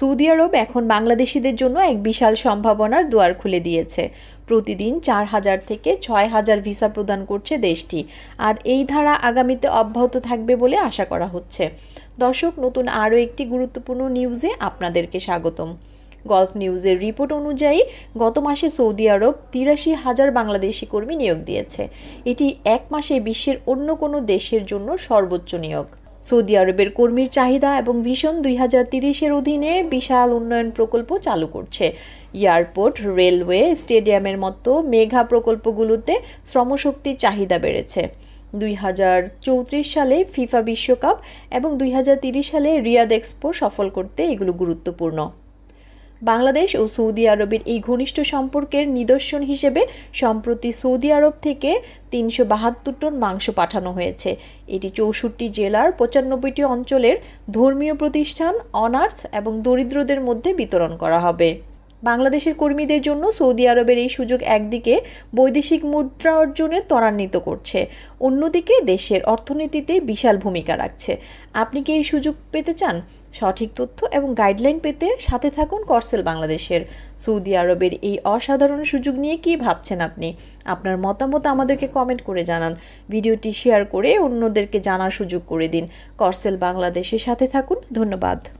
Saudi আরব এখন বাংলাদেশিদের জন্য এক বিশাল সম্ভাবনার দুয়ার খুলে দিয়েছে। প্রতিদিন চার হাজার থেকে ছয় হাজার ভিসা প্রদান করছে দেশটি, আর এই ধারা আগামীতে অব্যাহত থাকবে বলে আশা করা হচ্ছে। দর্শক, নতুন আরও একটি গুরুত্বপূর্ণ নিউজে আপনাদেরকে স্বাগতম। গলফ নিউজের রিপোর্ট অনুযায়ী, গত মাসে সৌদি আরব তিরাশি হাজার বাংলাদেশি কর্মী নিয়োগ দিয়েছে। এটি এক মাসে বিশ্বের অন্য কোনো দেশের জন্য সর্বোচ্চ নিয়োগ। সৌদি আরবের কর্মীর চাহিদা এবং ভিশন দুই হাজার তিরিশের অধীনে বিশাল উন্নয়ন প্রকল্প চালু করছে। এয়ারপোর্ট, রেলওয়ে, স্টেডিয়ামের মতো মেঘা প্রকল্পগুলোতে শ্রমশক্তির চাহিদা বেড়েছে। দুই হাজার চৌত্রিশ সালে ফিফা বিশ্বকাপ এবং দুই হাজার তিরিশ সালে রিয়াদ এক্সপো সফল করতে এগুলো গুরুত্বপূর্ণ। বাংলাদেশ ও সৌদি আরবের এই ঘনিষ্ঠ সম্পর্কের নিদর্শন হিসেবে সম্প্রতি সৌদি আরব থেকে তিনশো বাহাত্তর টন মাংস পাঠানো হয়েছে। এটি চৌষট্টি জেলার পঁচানব্বইটি অঞ্চলের ধর্মীয় প্রতিষ্ঠান অনার্স এবং দরিদ্রদের মধ্যে বিতরণ করা হবে। বাংলাদেশের কর্মীদের জন্য সৌদি আরবের এই সুযোগ একদিকে বৈদেশিক মুদ্রা অর্জনে ত্বরান্বিত করছে, অন্যদিকে দেশের অর্থনীতিতে বিশাল ভূমিকা রাখছে। আপনি কি এই সুযোগ পেতে চান? সঠিক তথ্য এবং গাইডলাইন পেতে সাথে থাকুন করসেল বাংলাদেশের। সৌদি আরবের এই অসাধারণ সুযোগ নিয়ে কি ভাবছেন আপনি? আপনার মতামত আমাদেরকে কমেন্ট করে জানান। ভিডিওটি শেয়ার করে অন্যদেরকে জানার সুযোগ করে দিন। করসেল বাংলাদেশের সাথে থাকুন। ধন্যবাদ।